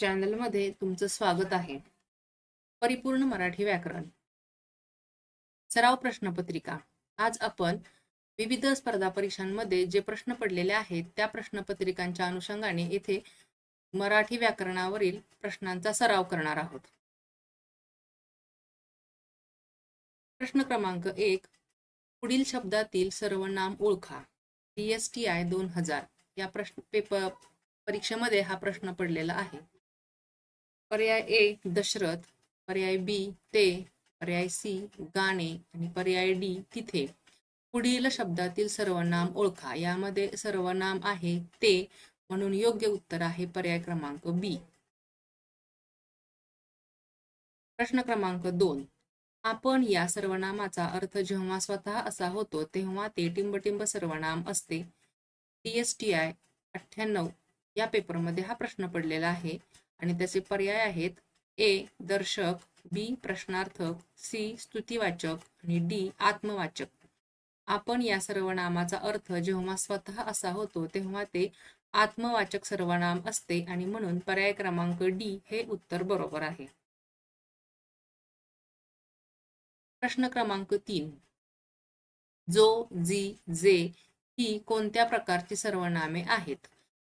चॅनलमध्ये तुमचं स्वागत आहे. परिपूर्ण मराठी व्याकरण. सराव प्रश्नपत्रिका. आज आपण विविध स्पर्धा परीक्षांमध्ये जे प्रश्न पडलेले आहेत त्या प्रश्नपत्रिकांच्या अनुषंगाने येथे मराठी व्याकरणावरील प्रश्नांचा सराव करणार आहोत. प्रश्न क्रमांक एक पुढील शब्दातील सर्वनाम ओळखा. डी टी आय दोन हजार. या प्रश्न पेपर परीक्षेमध्ये हा प्रश्न पडलेला आहे. पर्याय ए दशरथ. पर्याय बी ते. पर्याय सी गाणे. आणि पर्याय डी तिथे. पुढील शब्दातील सर्वनाम ओळखा. यामध्ये सर्वनाम आहे ते. म्हणून योग्य उत्तर आहे पर्याय क्रमांक बी प्रश्न क्रमांक दोन. आपण या सर्वनामाचा अर्थ जेव्हा स्वतः असा होतो तेव्हा ते टिंबटिंब सर्वनाम असते. टी एस टी आय अठ्ठ्याण्णव. या पेपरमध्ये हा प्रश्न पडलेला आहे. आणि त्याचे पर्याय आहेत ए दर्शक बी प्रश्नार्थक सी स्तुतिवाचक आणि डी आत्मवाचक. आपण या सर्वनामाचा अर्थ जेव्हा स्वतः असा होतो तेव्हा ते आत्मवाचक सर्वनाम असते आणि म्हणून पर्याय क्रमांक डी हे उत्तर बरोबर आहे. प्रश्न क्रमांक तीन. जो जी जे ही कोणत्या प्रकारची सर्वनामे आहेत?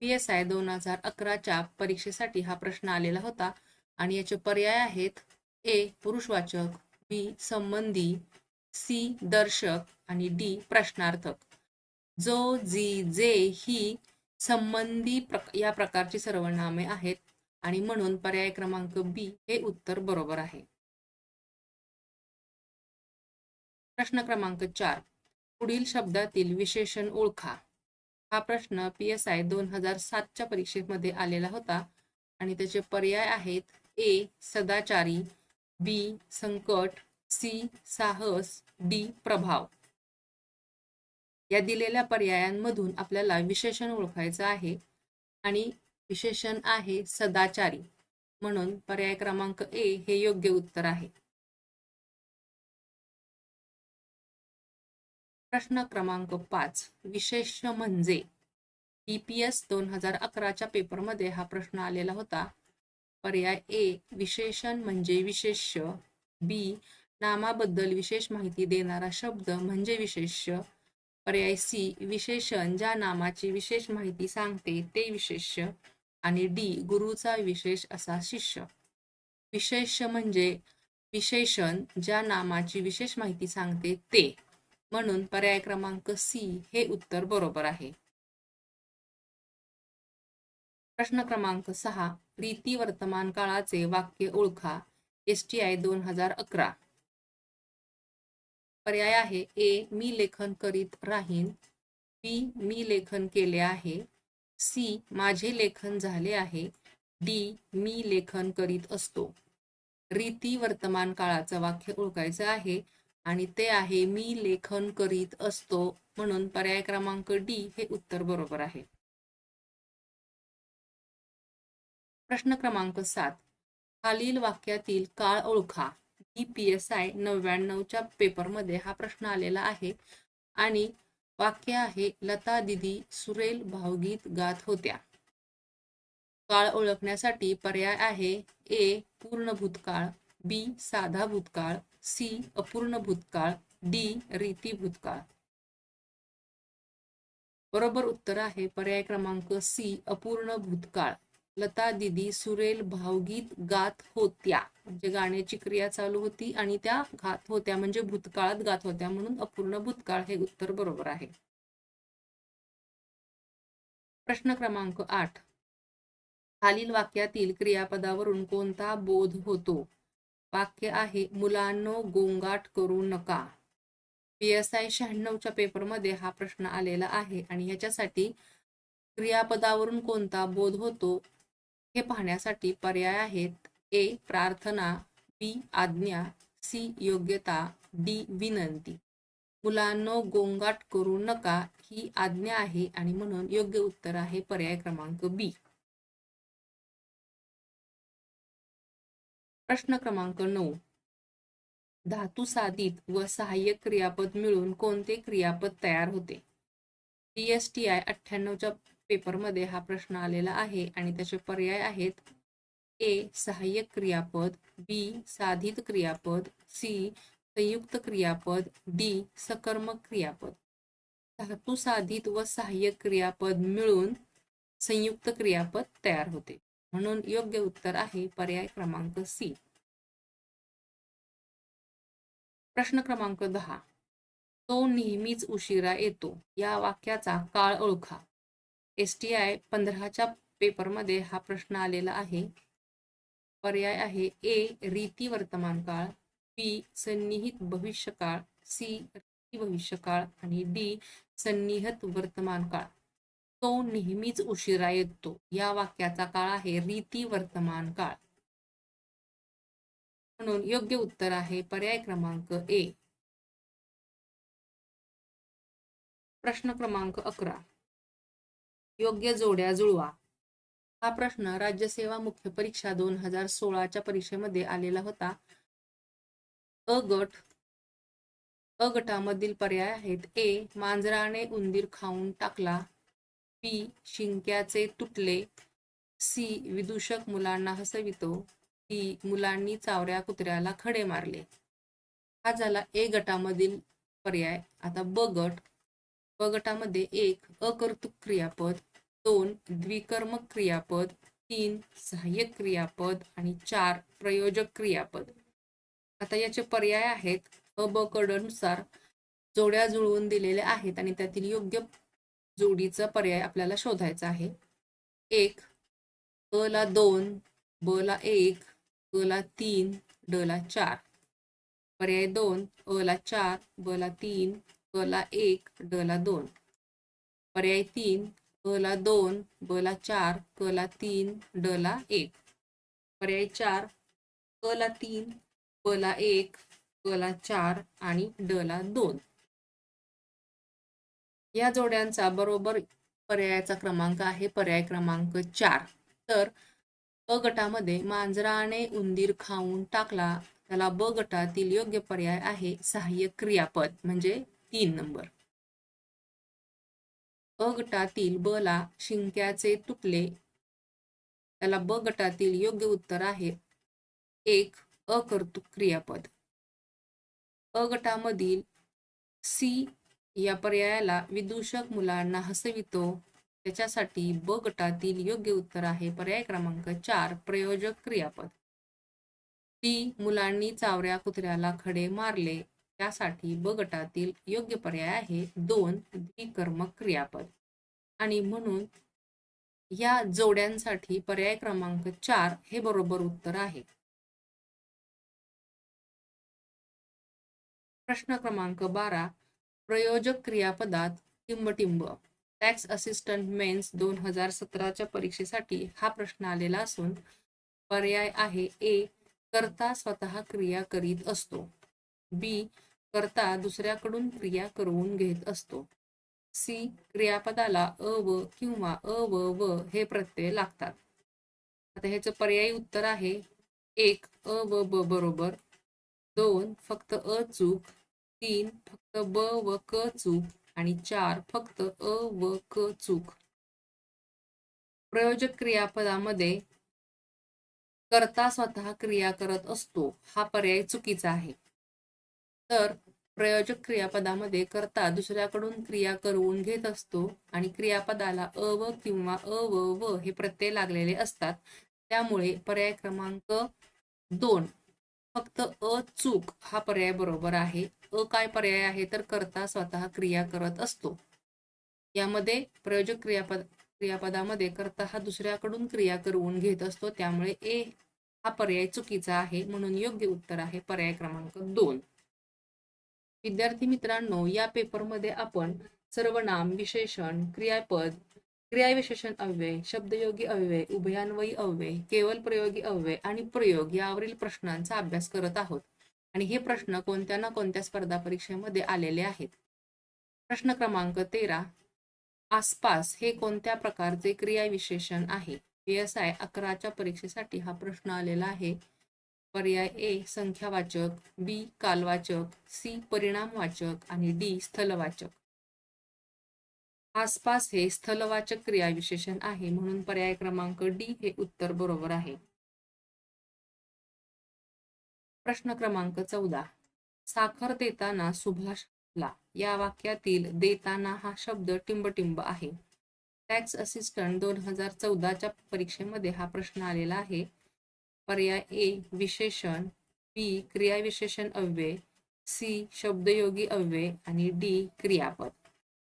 पी एस आय दोन हजार अकराच्या परीक्षेसाठी हा प्रश्न आलेला होता. आणि याचे पर्याय आहेत ए पुरुषवाचक बी संबंधी सी दर्शक आणि डी प्रश्नार्थक. जो जी जे ही संबंधी प्रक या प्रकारची सर्वनामे आहेत आणि म्हणून पर्याय क्रमांक बी हे उत्तर बरोबर आहे. प्रश्न क्रमांक चार. पुढील शब्दातील विशेषण ओळखा. हा प्रश्न पी एस आय दोन हजार सातच्या परीक्षेमध्ये आलेला होता. आणि त्याचे पर्याय आहेत ए सदाचारी बी संकट सी साहस डी प्रभाव. या दिलेल्या पर्यायांमधून आपल्याला विशेषण ओळखायचं आहे. आणि विशेषण आहे सदाचारी. म्हणून पर्याय क्रमांक ए हे योग्य उत्तर आहे. प्रश्न क्रमांक पाच विशेष म्हणजे ईपीएस दोन हजार अकराच्या पेपरमध्ये हा प्रश्न आलेला होता. पर्याय ए विशेषण म्हणजे विशेष्य. बी नामाबद्दल विशेष माहिती देणारा शब्द म्हणजे विशेष्य. पर्याय सी विशेषण ज्या नामाची विशेष माहिती सांगते ते विशेष्य. आणि डी गुरुचा विशेष असा शिष्य. विशेष म्हणजे विशेषण ज्या नामाची विशेष माहिती सांगते ते. म्हणून पर्याय क्रमांक सी हे उत्तर बरोबर आहे. प्रश्न क्रमांक सहा रीती वर्तमान काळाचे वाक्य ओळखा एस टी आय दोन हजार अकरा. पर्याय आहे ए मी लेखन करीत राहीन बी मी लेखन केले आहे सी माझे लेखन झाले आहे डी मी लेखन करीत असतो. रीती वर्तमान काळाचं वाक्य ओळखायचं आहे आणि ते आहे मी लेखन करीत असतो म्हणून पर्याय क्रमांक डी हे उत्तर बरोबर आहे. प्रश्न क्रमांक सात. खालील वाक्यातील काळ ओळखा. ही पी एस आय नव्याण्णवच्या पेपरमध्ये हा प्रश्न आलेला आहे आणि वाक्य आहे लता दिदी सुरेल भावगीत गात होत्या. काळ ओळखण्यासाठी पर्याय आहे ए पूर्ण भूतकाळ बी साधा भूतकाळ सी अपूर्ण भूतकाळ डी रीती भूतकाळ. बरोबर उत्तर आहे पर्याय क्रमांक सी अपूर्ण भूतकाळ. लता दिदी सुरेल भावगीत गात होत्या. म्हणजे गाण्याची क्रिया चालू होती आणि त्या गात होत्या. म्हणजे भूतकाळात गात होत्या म्हणून अपूर्ण भूतकाळ हे उत्तर बरोबर आहे. प्रश्न क्रमांक आठ. खालील वाक्यातील क्रियापदावरून कोणता बोध होतो? वाक्य आहे मुलांनो गोंगाट करू नका. पी एस आय शहाण्णवच्या पेपरमध्ये हा प्रश्न आलेला आहे आणि ह्याच्यासाठी क्रियापदावरून कोणता बोध होतो हे पाहण्यासाठी पर्याय आहेत. ए प्रार्थना बी आज्ञा सी योग्यता डी विनंती. मुलांनो गोंगाट करू नका ही आज्ञा आहे आणि म्हणून योग्य उत्तर आहे पर्याय क्रमांक बी. प्रश्न क्रमांक नऊ. धातू साधित व सहाय्यक क्रियापद मिळून कोणते क्रियापद तयार होते? डी एस टी आय अठ्ठ्याण्णवच्या पेपरमध्ये हा प्रश्न आलेला आहे आणि त्याचे पर्याय आहेत. ए. सहाय्यक क्रियापद बी. साधित क्रियापद सी. संयुक्त क्रियापद डी. सकर्मक क्रियापद. धातू साधित व सहाय्यक क्रियापद मिळून संयुक्त क्रियापद तयार होते. म्हणून योग्य उत्तर आहे पर्याय क्रमांक सी. प्रश्न क्रमांक दहा. तो नेहमीच उशिरा येतो. या वाक्याचा काळ ओळखा. एस टी आय पंधराच्या पेपरमध्ये हा प्रश्न आलेला आहे. पर्याय आहे ए रीती वर्तमान काळ बी सन्निहित भविष्यकाळ सी रीती भविष्यकाळ आणि डी सन्निहित वर्तमान काळ. तो नेहमीच उशिरा येतो. या वाक्याचा काळ आहे रीती वर्तमान काळ. म्हणून योग्य उत्तर आहे पर्याय क्रमांक ए. प्रश्न क्रमांक अकरा. योग्य जोड्या जुळवा. हा प्रश्न राज्यसेवा मुख्य परीक्षा दोन हजार सोळाच्या परीक्षेमध्ये आलेला होता. अ गट अ गटामधील पर्याय आहेत ए. मांजराने उंदीर खाऊन टाकला. बी शिंक्याचे तुटले. सी. विदूषक मुलांना हसवितो. डी. मुलांनी चावऱ्या कुत्र्याला खडे मारले. हा झाला ए गटामधील पर्याय. आता ब गट. ब गटामध्ये एक अकर्तुक क्रियापद दोन द्विकर्मक क्रियापद तीन सहाय्यक क्रियापद आणि चार प्रयोजक क्रियापद. आता याचे पर्याय आहेत अ ब कडनुसार जोड्या जुळवून दिलेल्या आहेत आणि त्यातील योग्य जोडीचा पर्याय आपल्याला शोधायचा आहे. एक अ ला दोन ब ला एक अ ला तीन ड ला चार. पर्याय दोन अ ला चार ब ला तीन क ला एक ड ला दोन. पर्याय तीन अ ला दोन ब ला चार क ला तीन ड ला एक. पर्याय चार क ला तीन ब ला एक क ला चार आणि ड ला दोन. या जोड्यांचा बरोबर पर्यायाचा क्रमांक आहे. पर्याय क्रमांक चार. तर अ गटामध्ये मांजराने उंदीर खाऊन टाकला. त्याला ब गटातील योग्य पर्याय आहे सहाय्यक क्रियापद म्हणजे तीन नंबर. अ गटातील ब ला शिंक्याचे तुटले. त्याला ब गटातील योग्य उत्तर आहे. एक अकर्तुक क्रियापद. अ गटामधील सी या पर्यायाला विदूषक मुलांना हसवितो. त्याच्यासाठी ब गटातील योग्य उत्तर आहे. पर्याय क्रमांक चार प्रयोजक क्रियापद. ती मुलांनी चावऱ्या कुत्र्याला खडे मारले. त्यासाठी ब गटातील योग्य पर्याय आहे. दोन द्विकर्मक क्रियापद. आणि म्हणून या जोड्यांसाठी पर्याय क्रमांक चार हे बरोबर उत्तर आहे. प्रश्न क्रमांक बारा प्रयोजक क्रियापदात किंबटिंब टॅक्स असिस्टंट मेन्स दोन हजार सतराच्या परीक्षेसाठी हा प्रश्न आलेला असून पर्याय आहे ए करता स्वतः क्रिया करीत असतो. बी करता दुसऱ्याकडून क्रिया करवून घेत असतो. सी क्रियापदाला अ व किंवा अ व व हे प्रत्यय लागतात. आता ह्याचं पर्यायी उत्तर आहे एक अ व ब बरोबर. दोन फक्त अ चूक तीन फक्त ब व क चूक आणि चार फक्त अ व क चूक. प्रयोजक क्रियापदामध्ये करता स्वतः क्रिया करत असतो हा पर्याय चुकीचा आहे. तर प्रयोजक क्रियापदामध्ये करता दुसऱ्याकडून क्रिया करवून घेत असतो आणि क्रियापदाला अ व किंवा अ व व हे प्रत्यय लागलेले असतात. त्यामुळे पर्याय क्रमांक दोन फक्त अ चूक हा पर्याय बरोबर आहे. अ काय पर्याय आहे तर करता स्वतः क्रिया करत असतो. यामध्ये प्रयोजक क्रियापद क्रियापदामध्ये करता हा दुसऱ्याकडून क्रिया करवून घेत असतो. त्यामुळे ए हा पर्याय चुकीचा आहे म्हणून योग्य उत्तर आहे पर्याय क्रमांक दोन. विद्यार्थी मित्रांनो या पेपरमध्ये आपण सर्वनाम विशेषण क्रियापद क्रियाविशेषण अव्यय शब्दयोगी अव्यय उभयान्वयी अव्यय केवळ प्रयोगी अव्यय आणि प्रयोग यावरील प्रश्नांचा अभ्यास करत आहोत. आणि हे प्रश्न कोणत्या ना कोणत्या स्पर्धा परीक्षेमध्ये आलेले आहेत? प्रश्न क्रमांक तेरा आसपास हे कोणत्या प्रकारचे क्रियाविशेषण आहे? एस आय अकराच्या परीक्षेसाठी हा प्रश्न आलेला आहे. पर्याय ए संख्यावाचक बी कालवाचक सी परिणामवाचक आणि डी स्थलवाचक. आसपास हे स्थलवाचक क्रियाविशेषण आहे म्हणून पर्याय क्रमांक डी हे उत्तर बरोबर आहे. प्रश्न क्रमांक चौदा. साखर देताना सुभाषला या वाक्यातील देताना हा शब्द टिंबटिंब आहे. टॅक्स असिस्टंट दोन हजार चौदाच्या परीक्षेमध्ये हा प्रश्न आलेला आहे. पर्याय ए विशेषण बी क्रियाविशेषण अव्यय सी शब्दयोगी अव्यय आणि डी क्रियापद.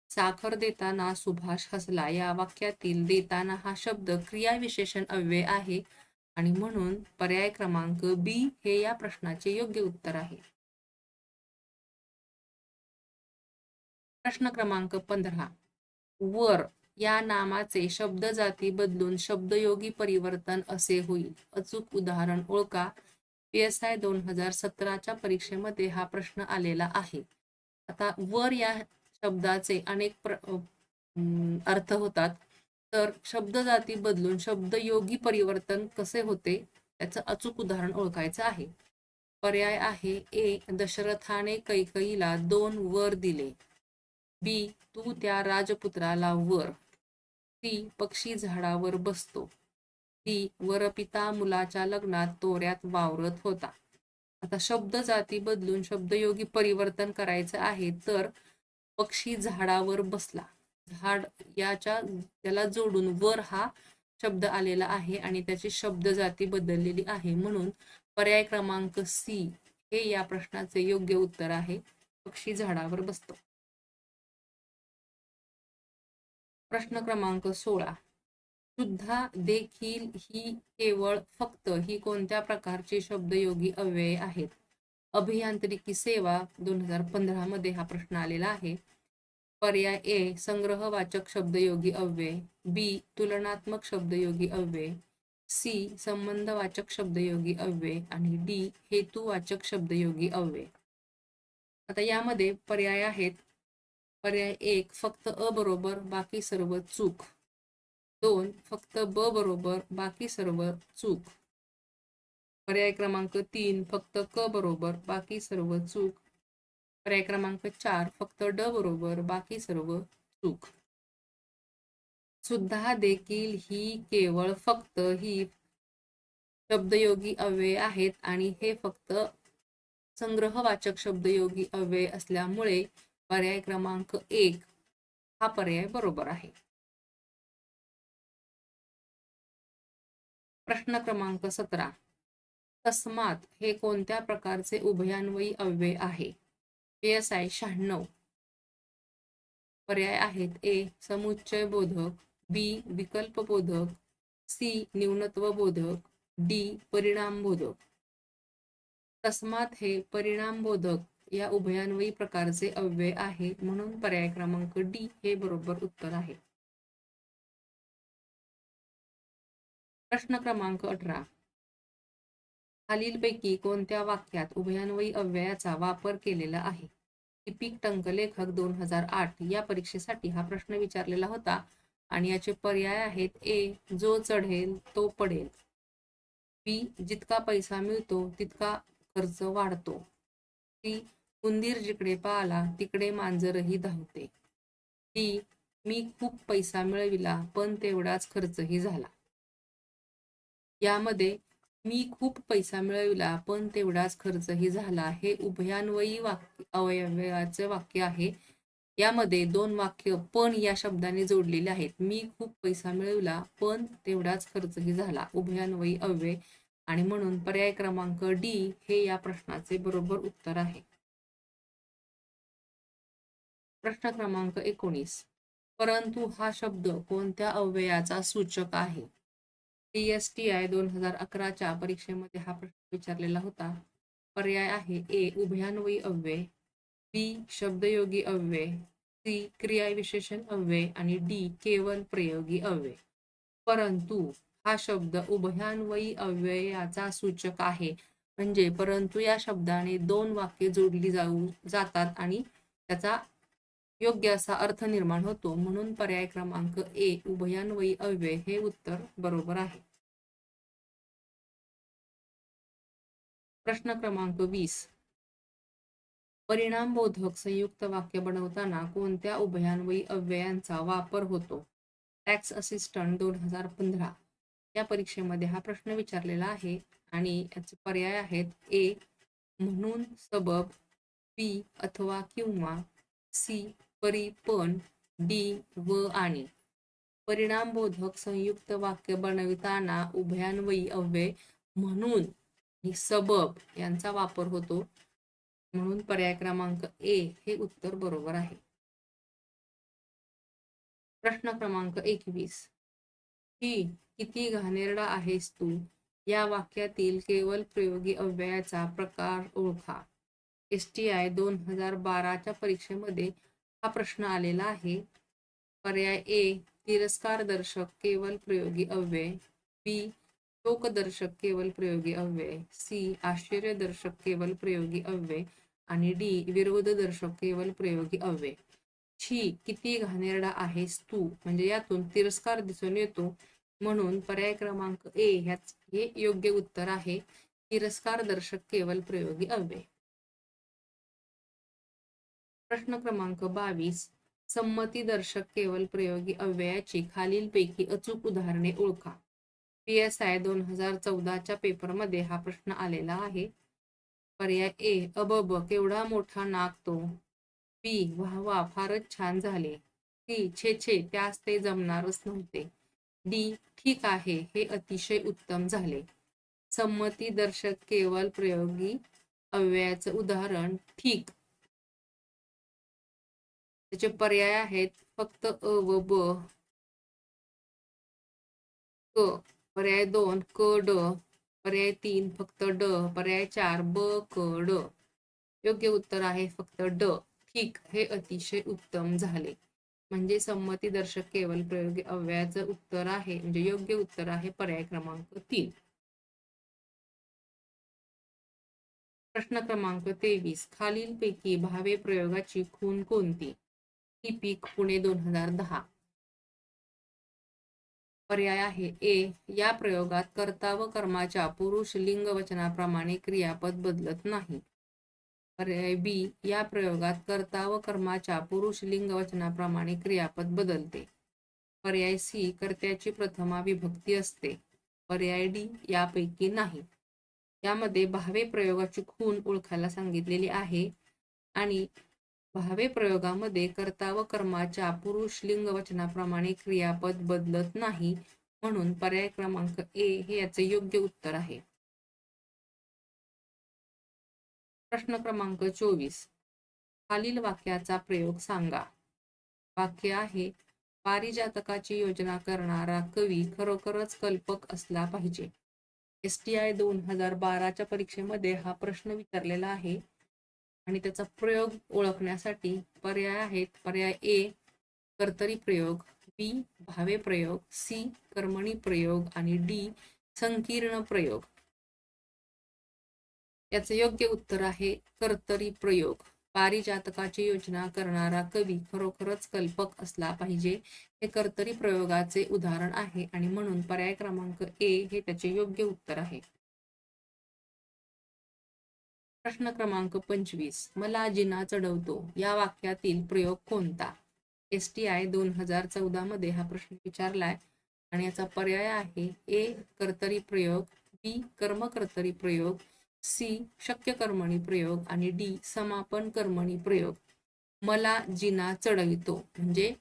साखर देताना सुभाष हसला. या वाक्यातील देताना हा शब्द क्रियाविशेषण अव्यय आहे आणि म्हणून पर्याय क्रमांक बी हे या प्रश्नाचे योग्य उत्तर आहे. प्रश्न क्रमांक पंधरा. वर या नामाचे शब्द जाती बदलून शब्दयोगी परिवर्तन असे होईल. अचूक उदाहरण ओळखा. पी एस आय दोन हजार सतराच्या परीक्षेमध्ये हा प्रश्न आलेला आहे. आता वर या शब्दाचे अनेक प्र अर्थ होतात. तर शब्द जाती बदलून शब्द योगी परिवर्तन कसे होते याचं अचूक उदाहरण ओळखायचं आहे. पर्याय आहे ए दशरथाने कैकईला दोन वर दिले. बी तू त्या राजपुत्राला वर. सी पक्षी झाडावर बसतो. डी वरपिता मुलाच्या लग्नात तोऱ्यात वावरत होता. आता शब्द जाती बदलून शब्दयोगी परिवर्तन करायचं आहे तर पक्षी झाडावर बसला. झाड याच्या त्याला जोडून वर हा शब्द आलेला आहे आणि त्याची शब्द जाती बदललेली आहे. म्हणून पर्याय क्रमांक सी हे या प्रश्नाचे योग्य उत्तर आहे. पक्षी झाडावर बसतो. प्रश्न क्रमांक सोळा. सुद्धा देखील ही केवळ फक्त ही कोणत्या प्रकारची शब्दयोगी अव्यय आहेत? अभियांत्रिकी सेवा दोन हजार पंधरा मध्ये हा प्रश्न आलेला आहे. पर्याय ए संग्रहवाचक शब्दयोगी अव्यय. बी तुलनात्मक शब्दयोगी अव्यय. सी संबंधवाचक शब्दयोगी अव्यय. आणि डी हेतुवाचक शब्दयोगी अव्यय. आता यामध्ये पर्याय आहेत. पर्याय एक फक्त अ बरोबर बाकी सर्व चूक. दोन फक्त ब बरोबर बाकी सर्व चूक. पर्याय क्रमांक तीन फक्त क बरोबर बाकी सर्व चूक. पर्याय क्रमांक चार फक्त ड बरोबर बाकी सर्व चूक. सुद्धा देखील ही केवळ फक्त ही शब्दयोगी अव्यय आहेत आणि हे फक्त संग्रहवाचक शब्दयोगी अव्यय असल्यामुळे पर्याय क्रमांक एक हा पर्याय बरोबर आहे. प्रश्न क्रमांक सतरा. तस्मात हे कोणत्या प्रकारचे उभयान्वयी अव्यय आहे? एस आय शहाण्णव. पर्याय आहेत. ए. समुच्चय बोधक. बी. विकल्प बोधक. सी. न्यूनत्व बोधक. डी. परिणाम बोधक. तस्मात हे परिणाम बोधक या उभयान्वयी प्रकारचे अव्यय आहे म्हणून पर्याय क्रमांक डी हे बरोबर उत्तर आहे. प्रश्न क्रमांक अठरा. खालीलपैकी कोणत्या वाक्यात उभयान्वयी अव्ययाचा वापर केलेला आहे? लिपिक टंकलेखक दोन हजार आठ या परीक्षेसाठी हा प्रश्न विचारलेला होता आणि याचे पर्याय आहेत ए जो चढेल तो पडेल. बी जितका पैसा मिळतो तितका खर्च वाढतो. सी उंदीर जिकडे पाहला तिकडे मांजरही धावते. डी मी खूप पैसा मिळविला पण तेवढाच खर्चही झाला. यामध्ये मी खूप पैसा मिळविला पण तेवढाच खर्चही झाला. हे उभयान्वयी वाक्य अवयवाचे वाक्य आहे. यामध्ये दोन वाक्य पण या शब्दाने जोडलेले आहेत. मी खूप पैसा मिळविला पण तेवढाच खर्चही झाला. उभयान्वयी अव्यय आणि म्हणून पर्याय क्रमांक डी हे या प्रश्नाचे बरोबर उत्तर आहे. प्रश्न क्रमांक एकोणीस. परंतु हा शब्द कोणत्या अव्ययाचा सूचक आहे? टी एस टी आय दोन हजार अकराच्या परीक्षेमध्ये हा प्रश्न विचारलेला होता. पर्याय आहे ए. उभयान्वयी अव्यय बी. शब्दयोगी अव्यय सी. क्रियाविशेषण अव्यय आणि डी. केवल प्रयोगी अव्यय. परंतु हा शब्द उभयान्वयी अव्ययाचा सूचक आहे. म्हणजे परंतु या शब्दाने दोन वाक्ये जोडली जाऊ जातात आणि त्याचा योग्य असा अर्थ निर्माण होतो. म्हणून पर्याय क्रमांक ए. उभयान्वयी अव्यय हे उत्तर बरोबर आहे. प्रश्न क्रमांक वीस. परिणामबोधक संयुक्त वाक्य बनवताना कोणत्या उभयान्वयी अव्ययांचा वापर होतो? टॅक्स असिस्टंट दोन हजार पंधरा. या परीक्षेमध्ये हा प्रश्न विचारलेला आहे आणि याचे पर्याय आहेत ए म्हणून सबब बी अथवा किंवा सी परी पण डी व आणि. परिणामबोधक संयुक्त वाक्य बनविताना उभयान्वयी अव्यय म्हणून आणि सबब यांचा वापर होतो. म्हणून पर्याय क्रमांक ए हे उत्तर बरोबर आहे. प्रश्न क्रमांक एकवीस. ही किती घाणेरडा आहेस तू? या वाक्यातील केवळ प्रयोगी अव्ययाचा प्रकार ओळखा. एस टी आय दोन हजार बाराच्या परीक्षेमध्ये हा प्रश्न आलेला आहे. पर्याय ए तिरस्कार दर्शक केवळ प्रयोगी अव्यय. बी शोकदर्शक केवल प्रयोगी अव्यय. सी. आश्चर्यदर्शक केवल प्रयोगी अव्यय. आणि डी. विरोधदर्शक केवल प्रयोगी अव्यय. छी किती घाणेरडा आहेस तू म्हणजे यातून तिरस्कार दिसून येतो. म्हणून पर्याय क्रमांक ए ह्याच हे योग्य उत्तर आहे. तिरस्कार दर्शक केवल प्रयोगी अव्यय. प्रश्न क्रमांक बावीस. संमती दर्शक केवल प्रयोगी अव्ययाची खालीलपैकी अचूक उदाहरणे ओळखा. पी एस आय दोन हजार चौदाच्या पेपरमध्ये हा प्रश्न आलेला आहे. पर्याय ए अबब केवढा मोठा नाक तो? बी वाह वा फारच छान झाले. सी छे छे त्यास ते जमणारच नव्हते. डी ठीक आहे हे अतिशय उत्तम झाले. संमती दर्शक केवळ प्रयोगी अव्ययाचं उदाहरण ठीक. त्याचे पर्याय आहेत फक्त अ व ब. क. पर्याय दोन क ड. पर्याय तीन फक्त ड. पर्याय चार ब क ड. योग्य उत्तर आहे फक्त ड. ठीक हे अतिशय उत्तम झाले. म्हणजे संमती दर्शक केवळ प्रयोग अव्ययाचं उत्तर आहे. म्हणजे योग्य उत्तर आहे पर्याय क्रमांक तीन. प्रश्न क्रमांक तेवीस. खालीलपैकी भावे प्रयोगाची खून कोणती? ही पीक पुणे दोन हजार दहा. पर्याय आहे. ए. या प्रयोगात कर्ता व कर्माच्या पुरुष लिंग वचनाप्रमाणे क्रियापद बदलत नाही. पर्याय बी. या प्रयोगात कर्ता व कर्माच्या पुरुष लिंग वचनाप्रमाणे क्रियापद बदलते. पर्याय सी. कर्त्याची प्रथमा विभक्ती असते. पर्याय डी. यापैकी नाही. यामध्ये भावे प्रयोगाची खून ओळखायला सांगितलेली आहे. आणि भावे प्रयोगामध्ये कर्ता व कर्माच्या पुरुष लिंग वचनाप्रमाणे क्रियापद बदलत नाही म्हणून पर्याय क्रमांक ए हे याचे योग्य उत्तर आहे. प्रश्न क्रमांक चोवीस. खालील वाक्याचा प्रयोग सांगा. वाक्य आहे पारिजातकाची योजना करणारा कवी खरोखरच कल्पक असला पाहिजे. एस टी आय दोन हजार बाराच्या परीक्षेमध्ये हा प्रश्न विचारलेला आहे. आणि त्याचा प्रयोग ओळखण्यासाठी पर्याय आहेत. पर्याय ए कर्तरी प्रयोग बी भावे प्रयोग सी कर्मणी प्रयोग आणि डी संकीर्ण प्रयोग. याचे योग्य उत्तर आहे कर्तरी प्रयोग. पारिजातकाची योजना करणारा कवी खरोखरच कल्पक असला पाहिजे हे कर्तरी प्रयोगाचे उदाहरण आहे आणि म्हणून पर्याय क्रमांक ए हे त्याचे योग्य उत्तर आहे. प्रश्न क्रमांक पंचवीस. मला जिना चढवतो. या वाक्यातील प्रयोग कोणता? एस टी आय दोन हजार चौदा मध्ये हा प्रश्न विचारलाय आणि याचा पर्याय आहे ए कर्तरी प्रयोग बी कर्मकर्तरी प्रयोग सी शक्य कर्मणी प्रयोग आणि डी समापन कर्मणी प्रयोग. मला जिना चढवितो म्हणजे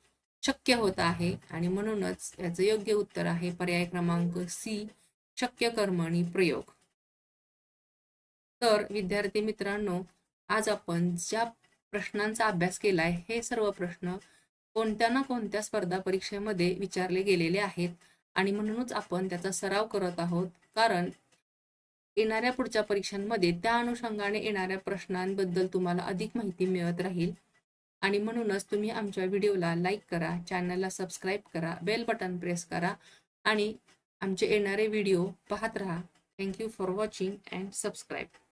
शक्य होत आहे आणि म्हणूनच याचं योग्य उत्तर आहे पर्याय क्रमांक सी शक्य कर्मणी प्रयोग. तर विद्यार्थी मित्रांनो आज आपण ज्या प्रश्नांचा अभ्यास केलाय हे सर्व प्रश्न कोणत्या ना कोणत्या स्पर्धा परीक्षेमध्ये विचारले गेलेले आहेत आणि म्हणूनच आपण त्याचा सराव करत आहोत. कारण येणाऱ्या पुढच्या परीक्षांमध्ये त्या अनुषंगाने येणाऱ्या प्रश्नांबद्दल तुम्हाला अधिक माहिती मिळत राहील. आणि म्हणूनच तुम्ही आमच्या व्हिडिओला लाईक करा चॅनलला सबस्क्राईब करा बेल बटन प्रेस करा आणि आमचे येणारे व्हिडिओ पाहत राहा. Thank you for watching and subscribe.